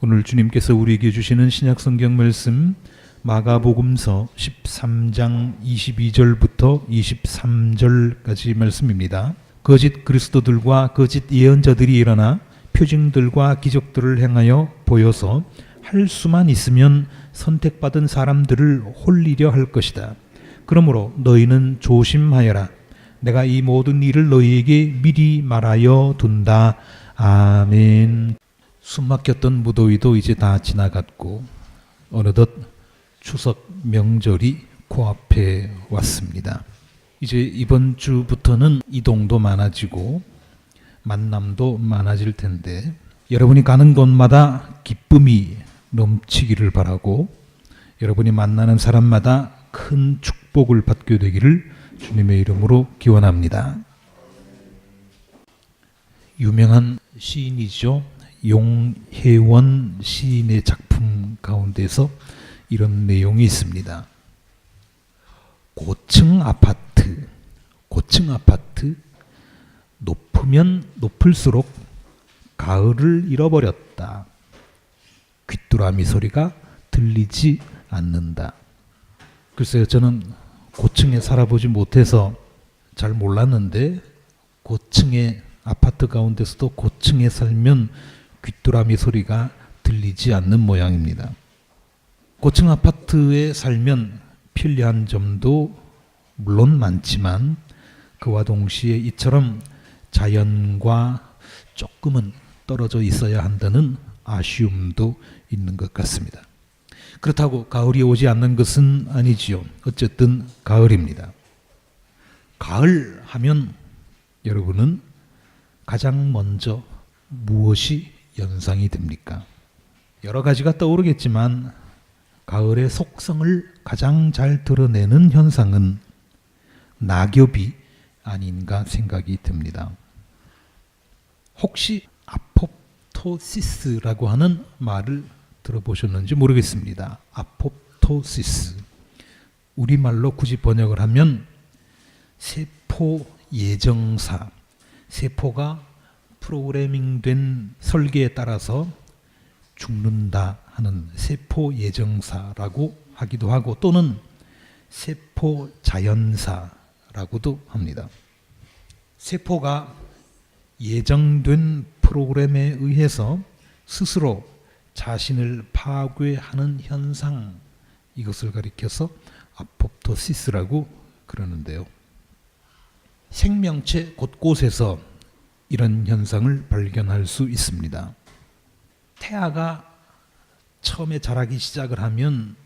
오늘 주님께서 우리에게 주시는 신약 성경 말씀 마가복음서 13장 22절부터 23절까지 말씀입니다. 거짓 그리스도들과 거짓 예언자들이 일어나 표징들과 기적들을 행하여 보여서 할 수만 있으면 선택받은 사람들을 홀리려 할 것이다. 그러므로 너희는 조심하여라. 내가 이 모든 일을 너희에게 미리 말하여 둔다. 아멘. 숨막혔던 무더위도 이제 다 지나갔고 어느덧 추석 명절이 코앞에 왔습니다. 이제 이번 주부터는 이동도 많아지고 만남도 많아질 텐데 여러분이 가는 곳마다 기쁨이 넘치기를 바라고 여러분이 만나는 사람마다 큰 축복을 받게 되기를 주님의 이름으로 기원합니다. 유명한 시인이죠. 용혜원 시인의 작품 가운데서 이런 내용이 있습니다. 고층 아파트, 고층 아파트, 높으면 높을수록 가을을 잃어버렸다. 귀뚜라미 소리가 들리지 않는다. 글쎄요, 저는 고층에 살아보지 못해서 잘 몰랐는데 고층의 아파트 가운데서도 고층에 살면 귀뚜라미 소리가 들리지 않는 모양입니다. 고층 아파트에 살면 편리한 점도 물론 많지만 그와 동시에 이처럼 자연과 조금은 떨어져 있어야 한다는 아쉬움도 있는 것 같습니다. 그렇다고 가을이 오지 않는 것은 아니지요. 어쨌든 가을입니다. 가을 하면 여러분은 가장 먼저 무엇이 연상이 됩니까? 여러 가지가 떠오르겠지만 가을의 속성을 가장 잘 드러내는 현상은 낙엽이 아닌가 생각이 듭니다. 혹시 아포토시스라고 하는 말을 들어보셨는지 모르겠습니다. 아포토시스. 우리말로 굳이 번역을 하면 세포 예정사. 세포가 프로그래밍된 설계에 따라서 죽는다 하는 세포 예정사라고 하기도 하고 또는 세포 자연사라고도 합니다. 세포가 예정된 프로그램에 의해서 스스로 자신을 파괴하는 현상 이것을 가리켜서 아포토시스라고 그러는데요. 생명체 곳곳에서 이런 현상을 발견할 수 있습니다. 태아가 처음에 자라기 시작을 하면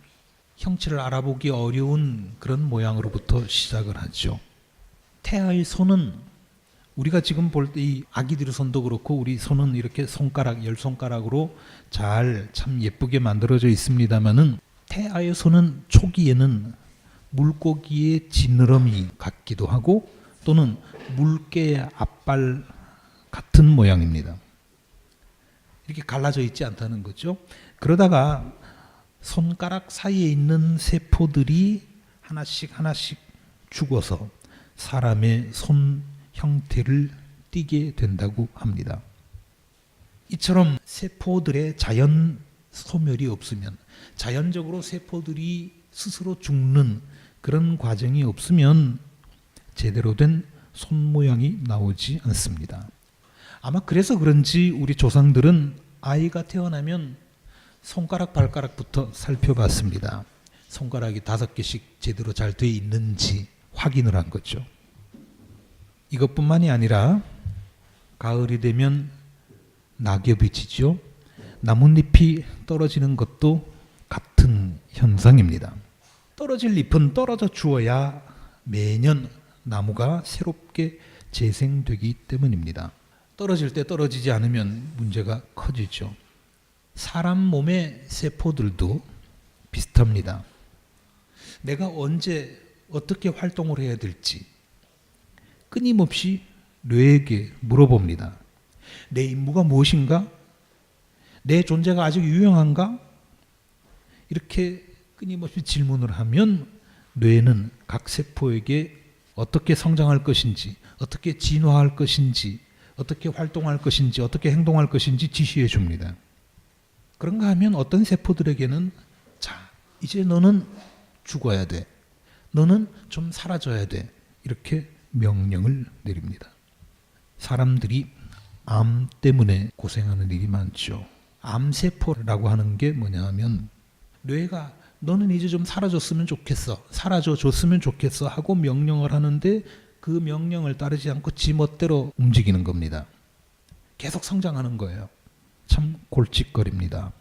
형체를 알아보기 어려운 그런 모양으로부터 시작을 하죠. 태아의 손은 우리가 지금 볼 때 이 아기들의 손도 그렇고 우리 손은 이렇게 손가락 열 손가락으로 잘 참 예쁘게 만들어져 있습니다만은 태아의 손은 초기에는 물고기의 지느러미 같기도 하고 또는 물개의 앞발 같은 모양입니다. 이렇게 갈라져 있지 않다는 거죠. 그러다가 손가락 사이에 있는 세포들이 하나씩 하나씩 죽어서 사람의 손 형태를 띠게 된다고 합니다. 이처럼 세포들의 자연 소멸이 없으면 자연적으로 세포들이 스스로 죽는 그런 과정이 없으면 제대로 된 손 모양이 나오지 않습니다. 아마 그래서 그런지 우리 조상들은 아이가 태어나면 손가락 발가락부터 살펴봤습니다. 손가락이 다섯 개씩 제대로 잘 돼 있는지 확인을 한 거죠. 이것뿐만이 아니라 가을이 되면 낙엽이 지죠. 나뭇잎이 떨어지는 것도 같은 현상입니다. 떨어질 잎은 떨어져 주어야 매년 나무가 새롭게 재생되기 때문입니다. 떨어질 때 떨어지지 않으면 문제가 커지죠. 사람 몸의 세포들도 비슷합니다. 내가 언제 어떻게 활동을 해야 될지 끊임없이 뇌에게 물어봅니다. 내 임무가 무엇인가? 내 존재가 아직 유용한가? 이렇게 끊임없이 질문을 하면 뇌는 각 세포에게 어떻게 성장할 것인지, 어떻게 진화할 것인지, 어떻게 활동할 것인지, 어떻게 행동할 것인지 지시해 줍니다. 그런가 하면 어떤 세포들에게는 자, 이제 너는 죽어야 돼. 너는 좀 사라져야 돼. 이렇게 명령을 내립니다. 사람들이 암 때문에 고생하는 일이 많죠. 암세포라고 하는 게 뭐냐 하면 뇌가 너는 이제 좀 사라졌으면 좋겠어. 사라져 줬으면 좋겠어 하고 명령을 하는데 그 명령을 따르지 않고 지 멋대로 움직이는 겁니다. 계속 성장하는 거예요. 참 골칫거립니다.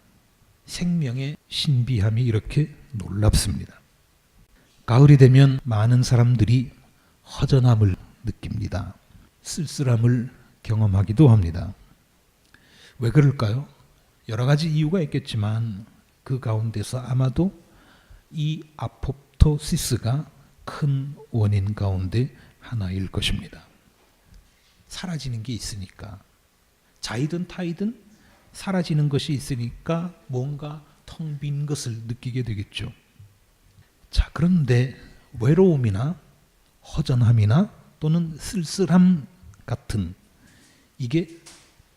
생명의 신비함이 이렇게 놀랍습니다. 가을이 되면 많은 사람들이 허전함을 느낍니다. 쓸쓸함을 경험하기도 합니다. 왜 그럴까요? 여러 가지 이유가 있겠지만 그 가운데서 아마도 이 아포토시스가 큰 원인 가운데 하나일 것입니다. 사라지는 게 있으니까 자이든 타이든 사라지는 것이 있으니까 뭔가 텅 빈 것을 느끼게 되겠죠. 자, 그런데 외로움이나 허전함이나 또는 쓸쓸함 같은 이게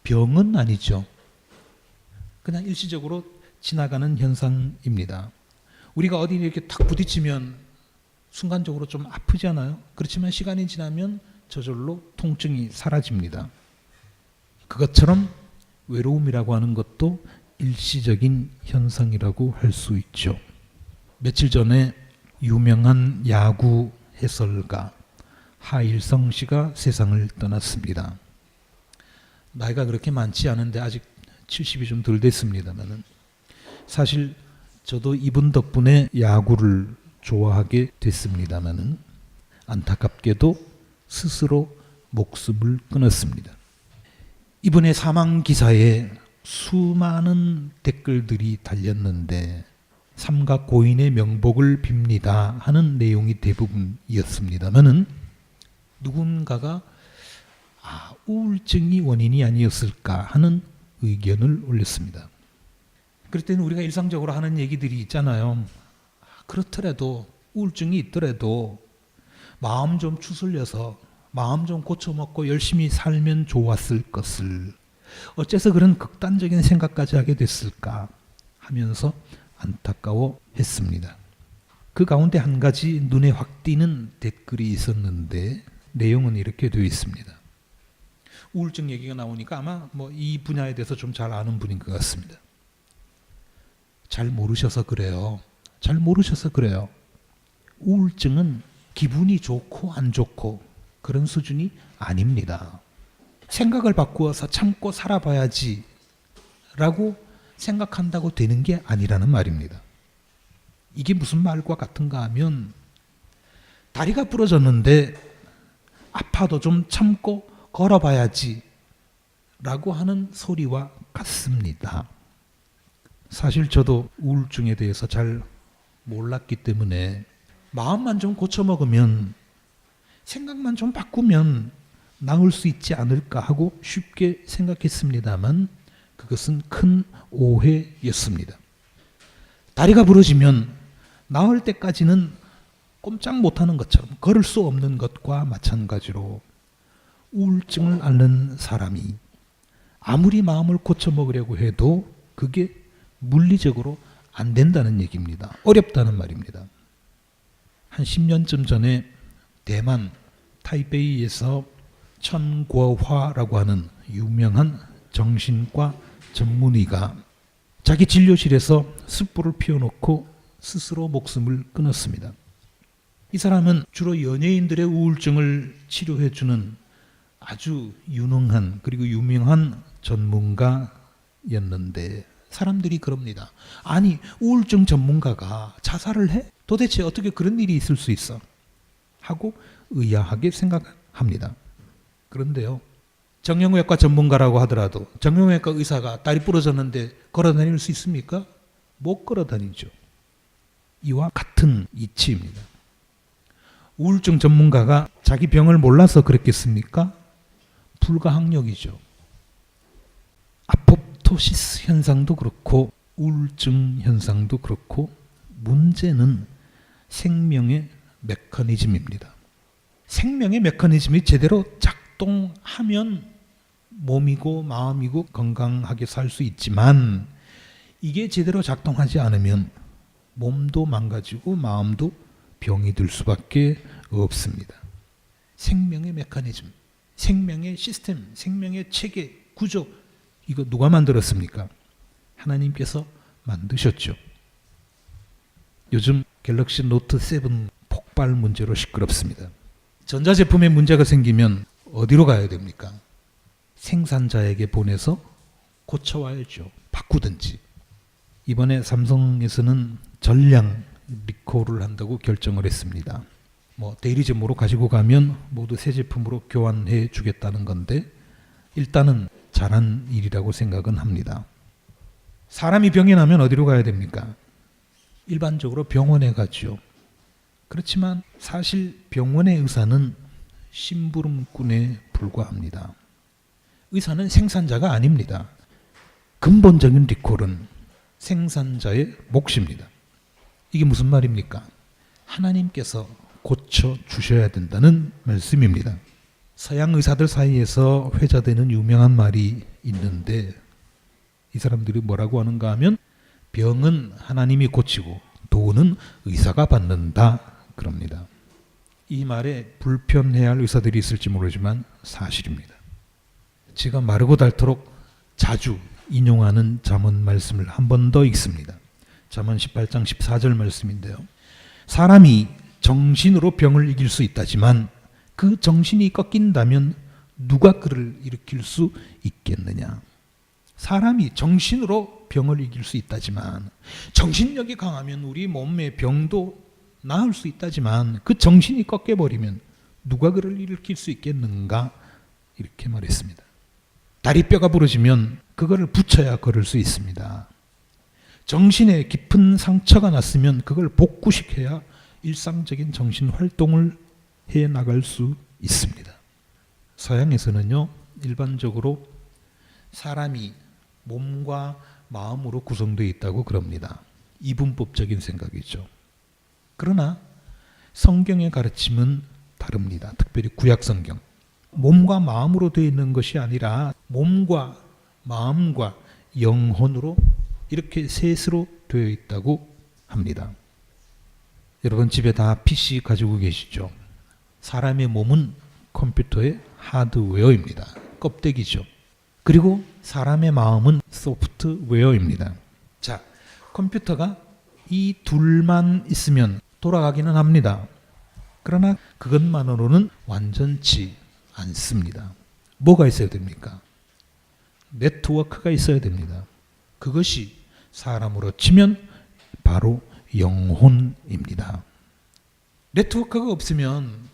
병은 아니죠. 그냥 일시적으로 지나가는 현상입니다. 우리가 어디 이렇게 탁 부딪히면 순간적으로 좀 아프지 않아요? 그렇지만 시간이 지나면 저절로 통증이 사라집니다. 그것처럼 외로움이라고 하는 것도 일시적인 현상이라고 할 수 있죠. 며칠 전에 유명한 야구 해설가 하일성 씨가 세상을 떠났습니다. 나이가 그렇게 많지 않은데 아직 70이 좀 덜 됐습니다만은 사실 저도 이분 덕분에 야구를 좋아하게 됐습니다만은 안타깝게도 스스로 목숨을 끊었습니다. 이분의 사망 기사에 수많은 댓글들이 달렸는데 삼각 고인의 명복을 빕니다 하는 내용이 대부분이었습니다만은 누군가가 아, 우울증이 원인이 아니었을까 하는 의견을 올렸습니다. 그럴 때는 우리가 일상적으로 하는 얘기들이 있잖아요. 그렇더라도 우울증이 있더라도 마음 좀 추슬려서 마음 좀 고쳐먹고 열심히 살면 좋았을 것을 어째서 그런 극단적인 생각까지 하게 됐을까 하면서 안타까워 했습니다. 그 가운데 한 가지 눈에 확 띄는 댓글이 있었는데 내용은 이렇게 되어 있습니다. 우울증 얘기가 나오니까 아마 뭐 이 분야에 대해서 좀 잘 아는 분인 것 같습니다. 잘 모르셔서 그래요. 잘 모르셔서 그래요. 우울증은 기분이 좋고 안 좋고 그런 수준이 아닙니다. 생각을 바꾸어서 참고 살아봐야지 라고 생각한다고 되는 게 아니라는 말입니다. 이게 무슨 말과 같은가 하면 다리가 부러졌는데 아파도 좀 참고 걸어봐야지 라고 하는 소리와 같습니다. 사실 저도 우울증에 대해서 잘 몰랐기 때문에 마음만 좀 고쳐먹으면 생각만 좀 바꾸면 나을 수 있지 않을까 하고 쉽게 생각했습니다만 그것은 큰 오해였습니다. 다리가 부러지면 나을 때까지는 꼼짝 못하는 것처럼 걸을 수 없는 것과 마찬가지로 우울증을 앓는 사람이 아무리 마음을 고쳐먹으려고 해도 그게 물리적으로 안 된다는 얘기입니다. 어렵다는 말입니다. 한 10년쯤 전에 대만 타이베이에서 천구화라고 하는 유명한 정신과 전문의가 자기 진료실에서 숯불을 피워놓고 스스로 목숨을 끊었습니다. 이 사람은 주로 연예인들의 우울증을 치료해주는 아주 유능한 그리고 유명한 전문가였는데 사람들이 그럽니다. 아니 우울증 전문가가 자살을 해? 도대체 어떻게 그런 일이 있을 수 있어? 하고 의아하게 생각합니다. 그런데요. 정형외과 전문가라고 하더라도 정형외과 의사가 다리 부러졌는데 걸어 다닐 수 있습니까? 못 걸어 다니죠. 이와 같은 이치입니다. 우울증 전문가가 자기 병을 몰라서 그랬겠습니까? 불가항력이죠. 아포토시스 현상도 그렇고 우울증 현상도 그렇고 문제는 생명의 메커니즘입니다. 생명의 메커니즘이 제대로 작동하면 몸이고 마음이고 건강하게 살 수 있지만 이게 제대로 작동하지 않으면 몸도 망가지고 마음도 병이 들 수밖에 없습니다. 생명의 메커니즘, 생명의 시스템, 생명의 체계, 구조 이거 누가 만들었습니까? 하나님께서 만드셨죠. 요즘 갤럭시 노트 7 폭발 문제로 시끄럽습니다. 전자제품에 문제가 생기면 어디로 가야 됩니까? 생산자에게 보내서 고쳐와야죠. 바꾸든지. 이번에 삼성에서는 전량 리콜을 한다고 결정을 했습니다. 뭐 대리점으로 가지고 가면 모두 새 제품으로 교환해 주겠다는 건데 일단은 잘한 일이라고 생각은 합니다. 사람이 병이 나면 어디로 가야 됩니까? 일반적으로 병원에 가죠. 그렇지만 사실 병원의 의사는 심부름꾼에 불과합니다. 의사는 생산자가 아닙니다. 근본적인 리콜은 생산자의 몫입니다. 이게 무슨 말입니까? 하나님께서 고쳐 주셔야 된다는 말씀입니다. 서양 의사들 사이에서 회자되는 유명한 말이 있는데 이 사람들이 뭐라고 하는가 하면 병은 하나님이 고치고 돈은 의사가 받는다 그럽니다. 이 말에 불편해할 의사들이 있을지 모르지만 사실입니다. 제가 마르고 닳도록 자주 인용하는 잠언 말씀을 한 번 더 읽습니다. 잠언 18장 14절 말씀인데요. 사람이 정신으로 병을 이길 수 있다지만 그 정신이 꺾인다면 누가 그를 일으킬 수 있겠느냐? 사람이 정신으로 병을 이길 수 있다지만 정신력이 강하면 우리 몸의 병도 나을 수 있다지만 그 정신이 꺾여 버리면 누가 그를 일으킬 수 있겠는가? 이렇게 말했습니다. 다리뼈가 부러지면 그거를 붙여야 걸을 수 있습니다. 정신에 깊은 상처가 났으면 그걸 복구시켜야 일상적인 정신 활동을 해 나갈 수 있습니다. 서양에서는요, 일반적으로 사람이 몸과 마음으로 구성되어 있다고 그럽니다. 이분법적인 생각이죠. 그러나 성경의 가르침은 다릅니다. 특별히 구약 성경. 몸과 마음으로 되어 있는 것이 아니라 몸과 마음과 영혼으로 이렇게 셋으로 되어 있다고 합니다. 여러분 집에 다 PC 가지고 계시죠? 사람의 몸은 컴퓨터의 하드웨어입니다. 껍데기죠. 그리고 사람의 마음은 소프트웨어입니다. 자, 컴퓨터가 이 둘만 있으면 돌아가기는 합니다. 그러나 그것만으로는 완전치 않습니다. 뭐가 있어야 됩니까? 네트워크가 있어야 됩니다. 그것이 사람으로 치면 바로 영혼입니다. 네트워크가 없으면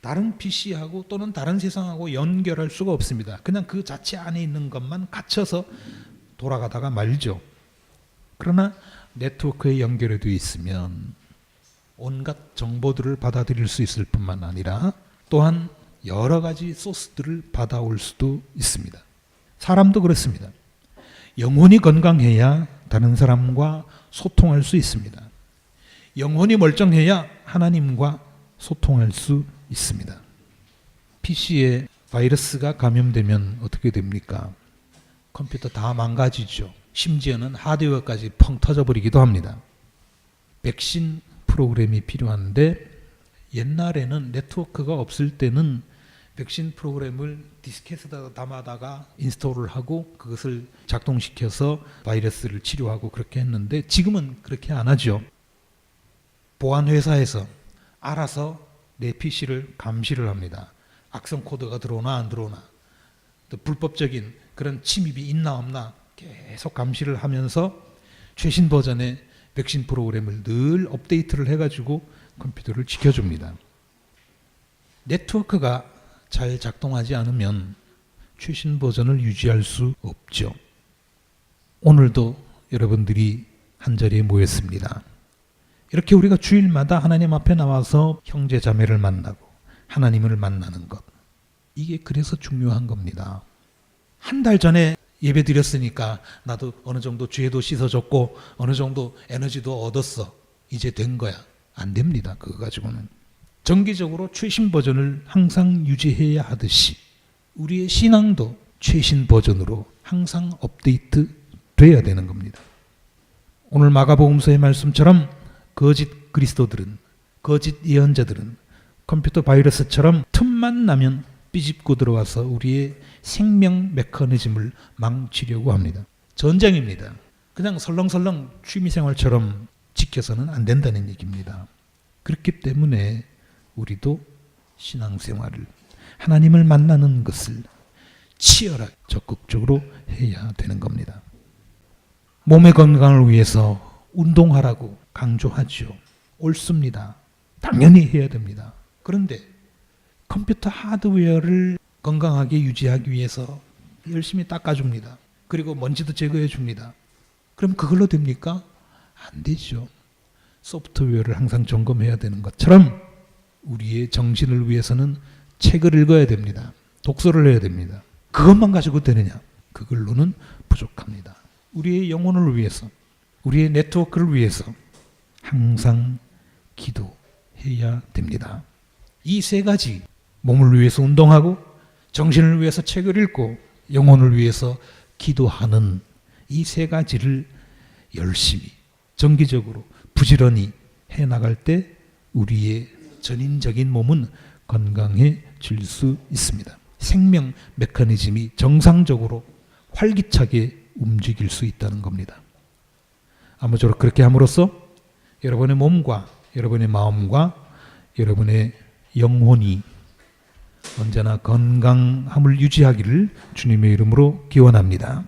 다른 PC하고 또는 다른 세상하고 연결할 수가 없습니다. 그냥 그 자체 안에 있는 것만 갇혀서 돌아가다가 말죠. 그러나 네트워크에 연결해 돼 있으면 온갖 정보들을 받아들일 수 있을 뿐만 아니라 또한 여러 가지 소스들을 받아올 수도 있습니다. 사람도 그렇습니다. 영혼이 건강해야 다른 사람과 소통할 수 있습니다. 영혼이 멀쩡해야 하나님과 소통할 수 있습니다. PC에 바이러스가 감염되면 어떻게 됩니까? 컴퓨터 다 망가지죠. 심지어는 하드웨어까지 펑 터져버리기도 합니다. 백신 프로그램이 필요한데 옛날에는 네트워크가 없을 때는 백신 프로그램을 디스켓에다가 담아다가 인스톨을 하고 그것을 작동시켜서 바이러스를 치료하고 그렇게 했는데 지금은 그렇게 안 하죠. 보안 회사에서 알아서 내 PC를 감시를 합니다. 악성 코드가 들어오나 안 들어오나 또 불법적인 그런 침입이 있나 없나 계속 감시를 하면서 최신 버전의 백신 프로그램을 늘 업데이트를 해가지고 컴퓨터를 지켜줍니다. 네트워크가 잘 작동하지 않으면 최신 버전을 유지할 수 없죠. 오늘도 여러분들이 한 자리에 모였습니다. 이렇게 우리가 주일마다 하나님 앞에 나와서 형제 자매를 만나고 하나님을 만나는 것. 이게 그래서 중요한 겁니다. 한 달 전에 예배 드렸으니까 나도 어느 정도 죄도 씻어졌고 어느 정도 에너지도 얻었어. 이제 된 거야. 안 됩니다. 그거 가지고는. 정기적으로 최신 버전을 항상 유지해야 하듯이 우리의 신앙도 최신 버전으로 항상 업데이트 돼야 되는 겁니다. 오늘 마가복음서의 말씀처럼 거짓 그리스도들은 거짓 예언자들은 컴퓨터 바이러스처럼 틈만 나면 삐집고 들어와서 우리의 생명 메커니즘을 망치려고 합니다. 전쟁입니다. 그냥 설렁설렁 취미생활처럼 지켜서는 안 된다는 얘기입니다. 그렇기 때문에 우리도 신앙생활을 하나님을 만나는 것을 치열하게 적극적으로 해야 되는 겁니다. 몸의 건강을 위해서 운동하라고 강조하죠. 옳습니다. 당연히 해야 됩니다. 그런데 컴퓨터 하드웨어를 건강하게 유지하기 위해서 열심히 닦아줍니다. 그리고 먼지도 제거해 줍니다. 그럼 그걸로 됩니까? 안 되죠. 소프트웨어를 항상 점검해야 되는 것처럼 우리의 정신을 위해서는 책을 읽어야 됩니다. 독서를 해야 됩니다. 그것만 가지고 되느냐? 그걸로는 부족합니다. 우리의 영혼을 위해서, 우리의 네트워크를 위해서 항상 기도해야 됩니다. 이 세 가지 몸을 위해서 운동하고 정신을 위해서 책을 읽고 영혼을 위해서 기도하는 이 세 가지를 열심히 정기적으로 부지런히 해 나갈 때 우리의 전인적인 몸은 건강해질 수 있습니다. 생명 메커니즘이 정상적으로 활기차게 움직일 수 있다는 겁니다. 아무쪼록 그렇게 함으로써 여러분의 몸과 여러분의 마음과 여러분의 영혼이 언제나 건강함을 유지하기를 주님의 이름으로 기원합니다.